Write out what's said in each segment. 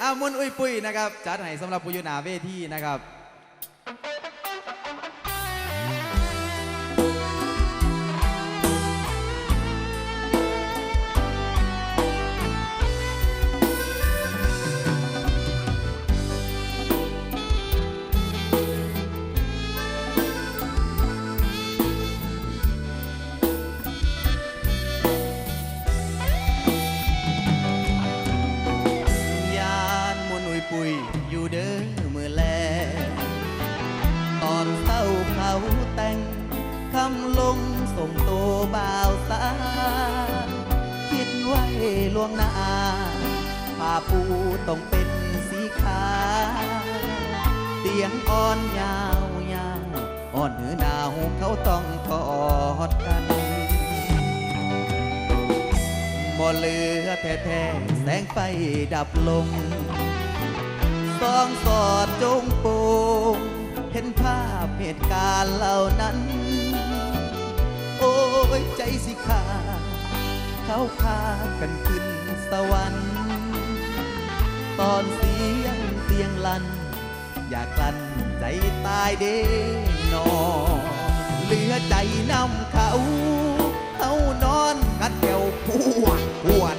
อ้ามุนอุ้ยปุ้ยนะครับจัดให้สำหรับปุยนาเวทีนะครับาเขาแต่งคำลงส่งตัวบ่าวสาคิดไว้ล่วงหน้าผ้าปูต้องเป็นสีขาวเตียงอ่อนยาวยาวอ่อนหือหนาวเขาต้องกอดกันบ่เหลือแท้ๆแสงไฟดับลงสองสอดจงโปง ห็นภาพเหตุการณ์เหล่านั้น โอ้ยใจสิขาดเขาพากันขึ้นสวรรค์ ตอนเสียงเตียงลัน อยากลั้นใจตายเด้นอเหลือใจนำเขาเขานอนกัดแถวปวดปวด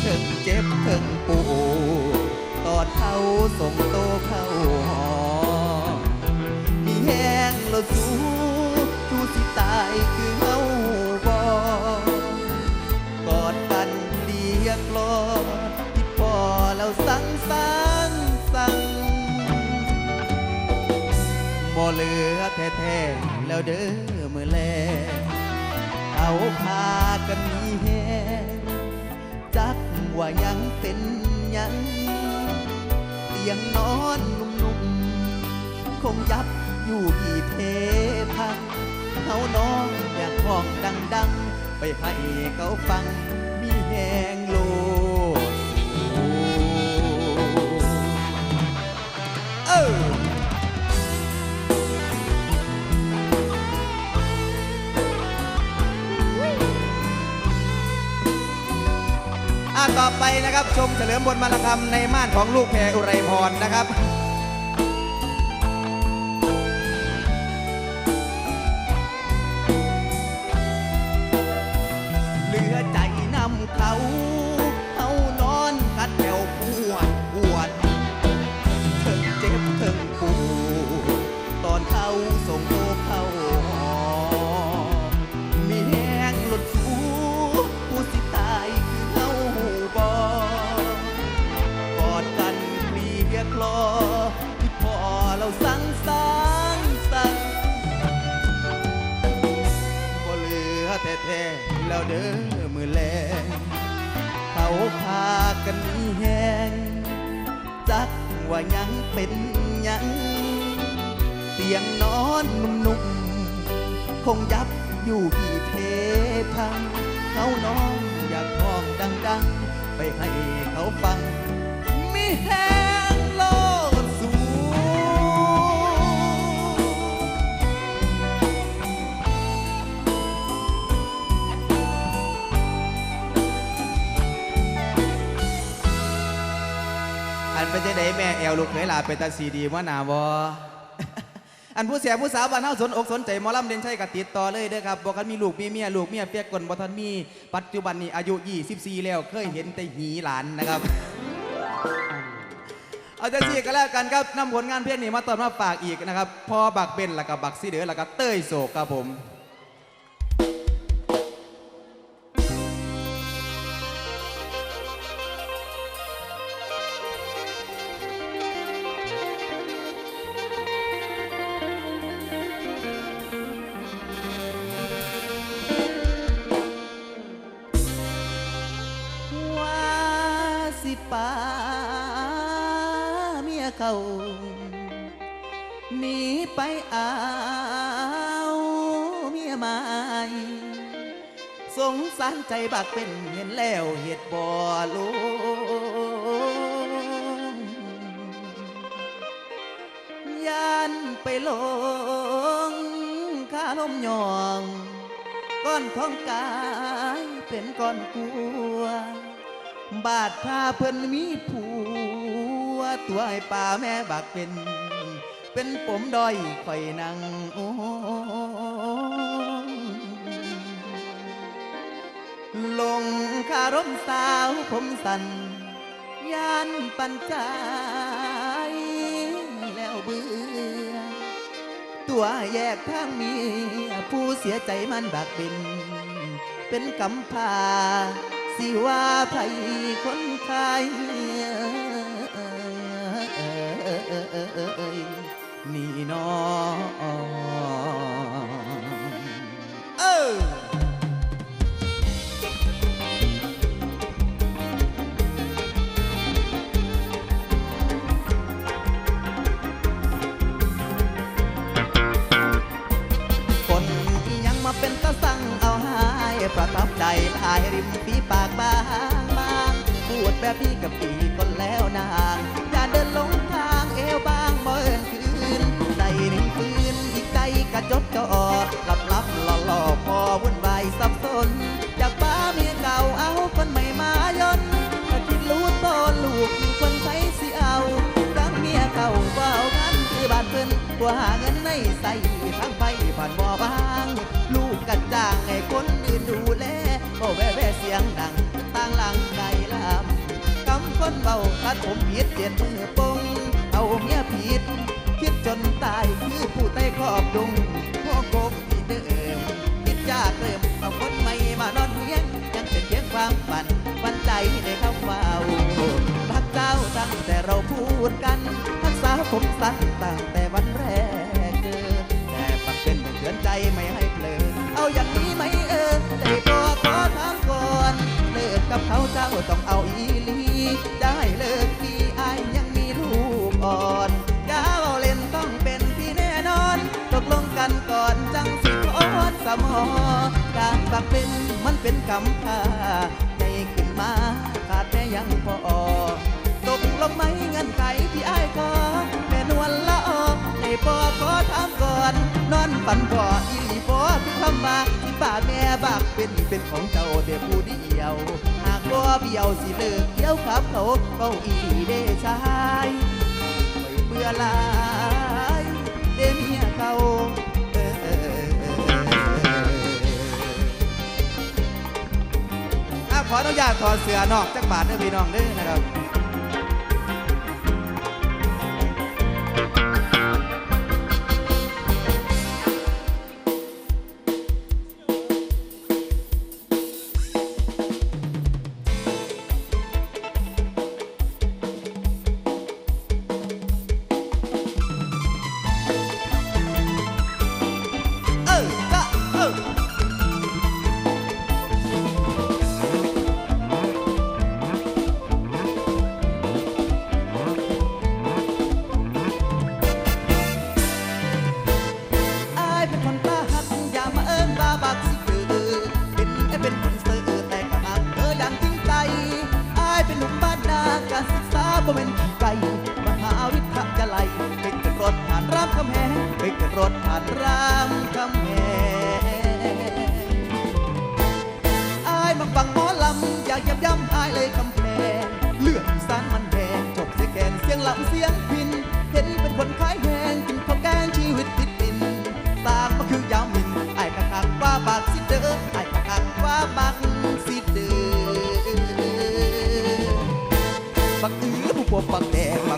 เถิงเจ็บเถิงปวดตอนเขาส่งโตเข้า แข็งแล้วสู้ชูสิตายคือเฮาบอกกอดกันเรียกรอที่พอแล้วสั่งสั่งสั่งบ่เหลือแท้ๆแล้วเด้อมือแลเขาพากันมีแหงจักว่ายังเป็นยังเตียงนอนนุ่มๆคงยับ อยู่กี่เพพังเขาน้องอยากห้องดัง ๆ ไปให้เขาฟัง มีแหงโลดเอออะต่อไปนะครับ ชมเฉลิมบทมาลคำในม่านของลูกแพรอุไรพรนะครับ เป็นหยังเตียงนอนนุ่มๆคงยับอยู่ที่เพพังเขาน้องอยากห้องดัง ๆ ไปให้เขาฟัง มีแห เป็นจังไดแม่แอวลูกเคยลาเป็นตาสีดีว่าหนาวออันผู้เสียผู้สาวบ้านเฮาสนอกสนใจหมอลำเด่นชัยก็ติดต่อเลยเด้อครับบอกกันมีลูกมีเมียลูกเมียเปียกกลบ่ทันมี ปัจจุบันนี้อายุ 24 แล้วเคยเห็นแต่หีหลานนะครับ เอาจะสี่ก็แล้วกันครับนำผลงานเพลงนี้มาตอนมาฝากอีกนะครับพอบักเบนแล้วก็บักซีเดือแล้วก็เต้ยโศกครับผม หนีไปเอาเมียใหม่สงสารใจบักเป็นเห็นแล้วเหตุบ่ลงยันไปลงข้าลมยองก้อนของกายเป็นก้อนกลัว บาดถ้าเพิ่นมีผัว ตัวไอ้ป่าแม่บักเป็น เป็นผมดอยข่อยนั่งโอ้ลงคารมสาวผมสันยานปัญจายแล้วเบื่อ ตัวแยกทางเมียผู้เสียใจมันบักบิน เป็นกำพร้าสิว่าไผคนขาย นี่นอเออคนยังมาเป็นตะสั่งเอาหายประทับใจลายริมฝีปากบางบางพูดแบบนี้กับปี จดจ่อหลับลับหล่อหล่อพอวุ่นวายสับสนจากป้าเมียเก่าเอาคนใหม่มายนถ้าคิดรู้ตอนลูกมีคนใช้สิเอาดังเมียเก่าเบากันคือบ้านเพิ่นตัวหาเงินในใส่ทางไปผ่านบ่อบาง ลูกกัดจ้างให้คนอื่นดูแลบ่แว่แว่เสียงดังต่างหลังไกลลำกำคนเบาตัดผมผิดเปลี่ยนมือปงเอาเมียผิดคิดจนตายคือผู้ใต้ขอบดง ต้องเอาอีลีจะให้เลิกที่อายยังมีลูกอ่อนอย่าเอาเล่นต้องเป็นที่แน่นอน ตกลงกันก่อนจังสิขอสมอการปักเป็นมันเป็นกำพร้าในขึ้นมาขาดแม่ยังพอตกลงไหมเงินไขที่อายขอแม่นวลละออในปอขอถามก่อน นอนฝันก่ออีลีบอคือคำว่าที่ป้าแม่บักเป็นเป็นของเจ้าเดียวผู้เดียว เบี้ยวสิเลิกเกี่ยวขับเขาเก้าอีเดชายไม่เบื่อลายเดเมียเขาเออขออนุญาตถอดเสื้อนอกจากบาทเด้อพี่น้องเด้อนะครับ ก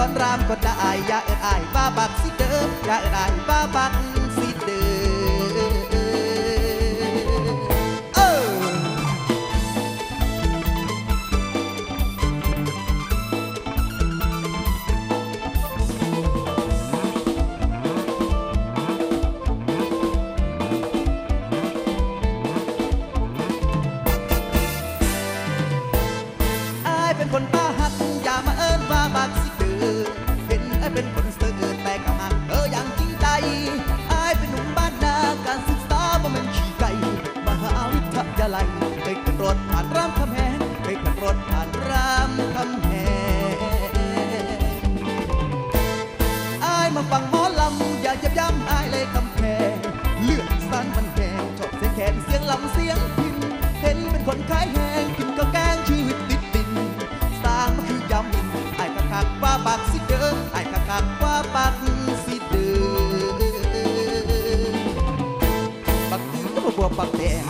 อนรามก็ได้อย่าเอิดอายบ้าบักสิเดิมอย่าเอิดอายบ้าบัก ผ่านรามคำแหงเคยขึ้นรถผ่านรามคำแหงอายมาฟังหมอลำอย่าเหยับย้ำอายเลยกำแพงเลือดสั้นมันแหงชอบเสียงแขนเสียงลำเสียงพินเห็นเป็นคนขายแหงกินก็แกงชีวิตติดดินสร้างมันคือยำมินอายกะคักว่าบักสิเด้ออายกะคักว่าบักสิเด้อปักตื้อก็บ่ปักแดงป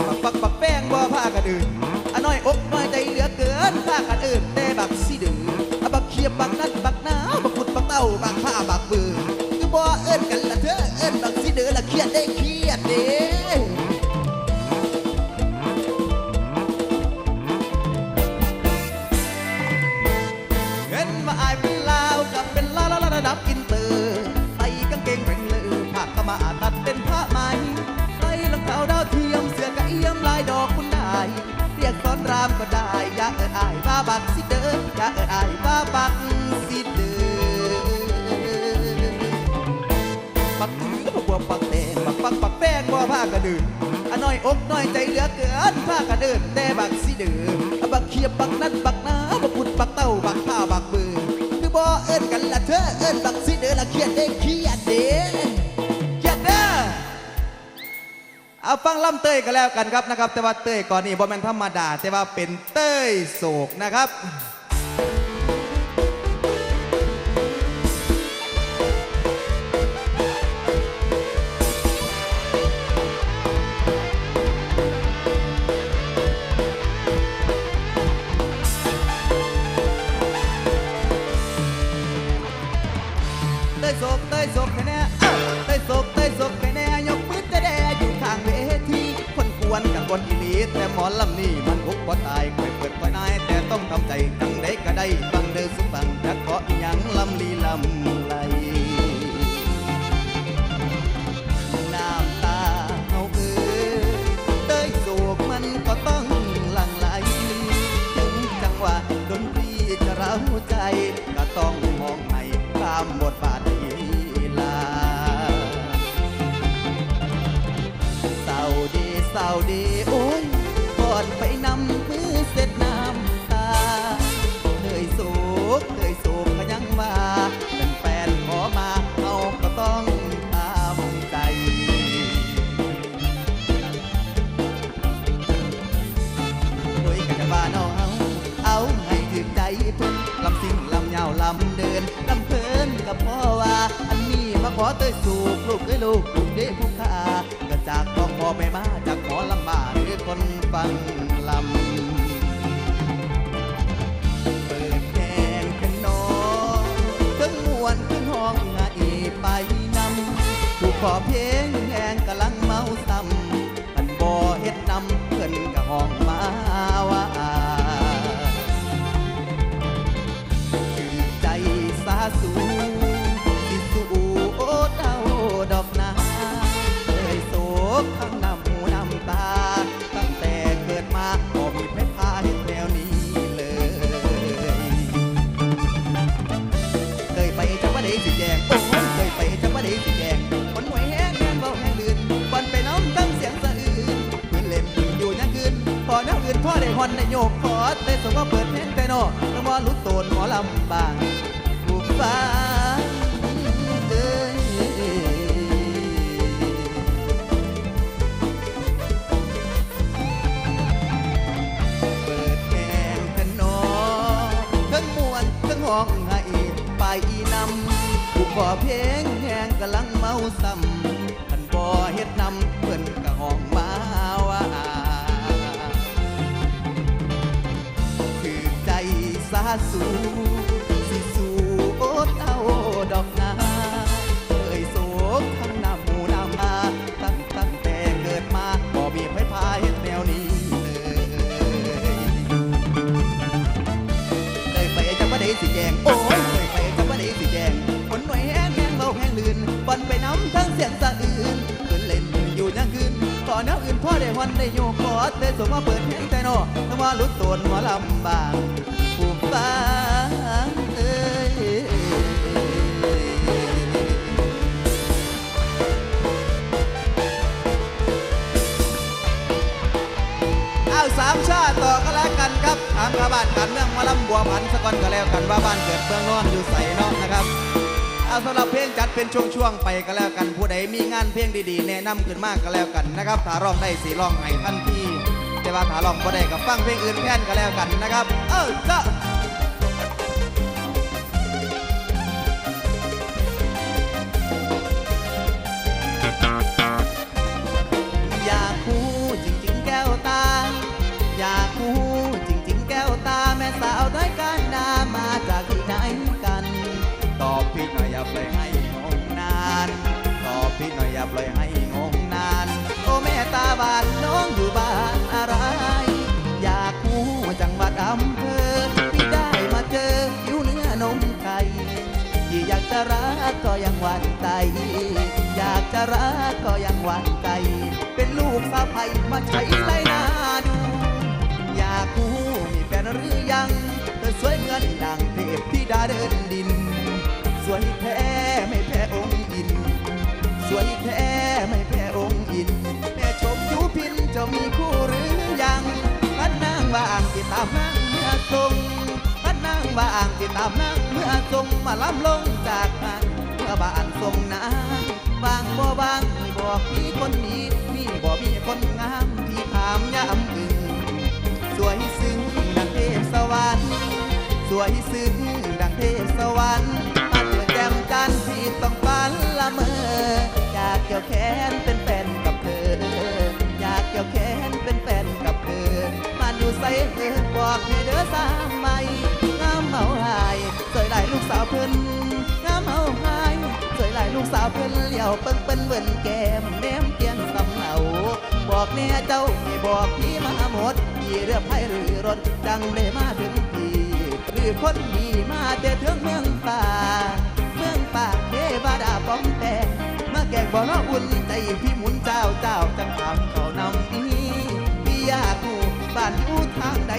ักปัก บักนั้นบักหนาวบักขุดบักเต้าบักผ้าบักเบื่อ บ่ผ้ากระดืออะน้อยอกน้อยใจเหลือเกินผ้ากระเดินแต่บักสิเด้อบักเขียบบักนัดบักนาบักพุดบักเต้าบักข้าบักเบือคือบ่เอิ้นกันละเธอเอิ้นบักสิเด้อละเครียดเด้เครียดเด้เครียดเด้อเอาฟังล่ำเต้ยกันแล้วกันครับนะครับ แต่ว่าเต้ยก่อนนี้บ่แม่นธรรมดา แต่ว่าเป็นเต้ยโศกนะครับ ยศกเต้ยโศกแค่แน่เอ้าเต้ยศกเต้ยศกแค่แน่ยกมือแต่แดอยู่ข้างเวทีคนกวนกับคนอีลีแต่หมอลำนี่มันพุกบ่ตายคอยเปิดคอยนายแต่ต้องทำใจจังได้ก็ได้ฟังเด้อสุฟังจะเกาะอิหยังลำลีลำ ดีเศร้าดีโอ้ยกอนไปนำมือเสร็จน้ำตาเหนื่อยโศกเหนื่อยโศกก็ยังว่าเป็นแฟนขอมาเอาก็ต้องตามใจ โดยกันจะบ้านเอาเอาเอาให้ถึงใจเพิ่นลำสิ่งลำเหยาวลำเดินลำเพลินกับพ่อว่า อันนี้มาขอเตยสูบลูกเอ้ยลูกลูกเด้ผู้ค่าก็จากพ่อพ่อไปมา คนฟังลำเปิดแกงเป็นนองตั้งมวนขึ้งห้องอีไปนำผู้ขอเพ สิแยงคนหวยแห้งแห้งเบาแห้งลื่นวันไปน้ำตั้งเสียงสะอื้นเพื่อนเล่นอยู่ยังคืนพอแนวอื่นพ่อได้ฮอนได้โยกขอได้สมว่าเปิดเพลงแต่นอต้องว่าลุกโตนหมอลำบางผู้ฟัง บ่อเพลงแหงกำลังเมาซ้ำท่านบ่เฮ็ดนำเพิ่นกะห้องมาว่าคือใจสาสู พ่อได้วันได้อยู่กอดได้สมงมาเปิดเพลงแต่นอถ้าว่าลุดตนหัวลำบากผู้ฟ้าเอ้าสามชาติต่อก็แล้วกันครับถามกระบาดกันเรื่องมาลำบัวพันสะกอนก็แล้วกันว่าบ้านเกิดเมืองนอนอยู่ใส่นอกนะครับ เอาสำหรับเพลงจัดเป็นช่วงๆไปก็แล้วกันผู้ใดมีงานเพลงดีๆ แนะนำขึ้นมากก็แล้วกันนะครับถ้าร้องได้สีร้องให้ทันทีแต่ว่าถ้าร้องบ่ได้ก็ฟังเพลงอื่นแทนก็แล้วกันนะครับ เออจ้า อยากจะรักก็ยังหวั่นใจ เป็นลูกสะใภ้มาใช้ไรนาดูอยากรู้มีแฟนหรือยังเธอสวยเหมือนดังเทพธิดาเดินดิน สวยแท้ไม่แพ้องค์อิน สวยแท้ไม่แพ้องค์อินแม่ชมยูพินจะมีคู่หรือยังพันนางว่างที่ตามนางเมื่อทรงพันนางว่างที่ตามนางเมื่อทรงมาล้ำลงจากนื่อบ้านทรงนางบางบ่บางมีบอกมีคนดีมีบ่มีคนงามที่ถามยามอื่นสวยซึ้งดังเทพสวรรค์สวยซึ้งดังเทพสวรรค์มาเจอแจ่มจันทร์ที่ต้องฝัน เลี้ยวเปิ้งเปิ้นเบิ่นแก้มแนมเตียนสำเหนาบอกแน่เจ้าไม่บอกพี่มาหมดพี่เรือไพหรือรถจังได้มาถึงพี่หรือคนดีมาแต่ถึงเมืองป่า เมืองป่าเทวดาป้อมแปงมาแกงบ่อน้ออุ่นใจพี่หมุนเจ้าเจ้าจังทำเขานำนี้พี่อยากูบ้านอยู่ทางใด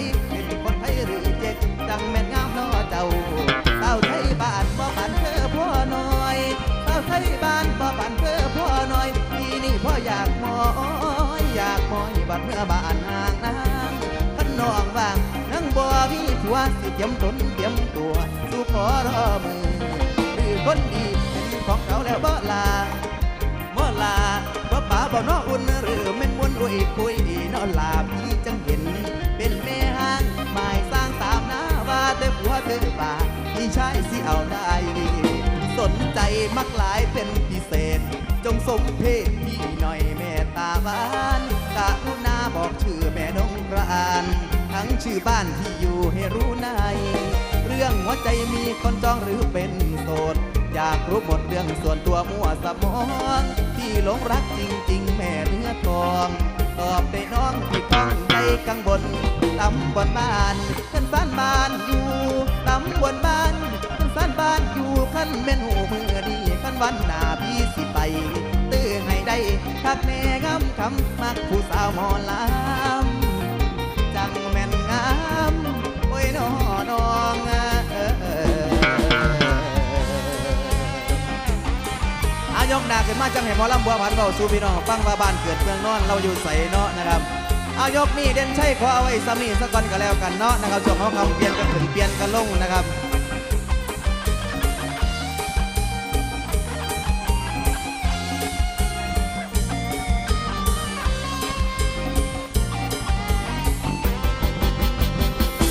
สิเตรียมตนเตรียมตัวสู่ขอรอมือคือคนดีเป็นของเขาแล้วบ่ลาบ่ลาบ่ป่าบ่นออุ่นหรือแม่นมวนรวยคุยดีนอลาพี่จังเห็น เป็นแม่ห้างหมายสร้างตามหน้าว่าแต่ผัวเธอป่าพี่ชายสิเอาได้สนใจมักหลายเป็นพิเศษ จงสมเพศพี่หน่อยแม่ตาบ้านกะรุณาบอกชื่อแม่นงราน งชื่อบ้านที่อยู่ให้รู้ใน เรื่องหัวใจมีคนจองหรือเป็นโสด อยากรู้หมดเรื่องส่วนตัวมั่วสมอง ที่หลงรักจริง ๆ แม่เนื้อทอง ตอบได้น้องที่ข้งใจกังบนตำบนบ้านขันบ้านบ้านอยู่ตำบนบ้านขันบ้านบ้านอยู่ขันแม่นหูมือดีขันวันหน้าพี่สิไป ตื้อให้ได้ทักแน่งามคำมักผู้สาวหมอลำ อายกหนาขึ้นมาจังเห็นหมอลำบัวพันธุ์เบาสู่พี่น้องฟังว่าบ้านเกิดเมืองนอนเราอยู่ใสเนาะนะครับเอายกนี่เด่นใช่ขอเอาไว้สามีสักก่อนก็แล้วกันเนาะนะครับช่วงของคำเปลี่ยนกันขึ้นเปลี่ยนกันลงนะครับ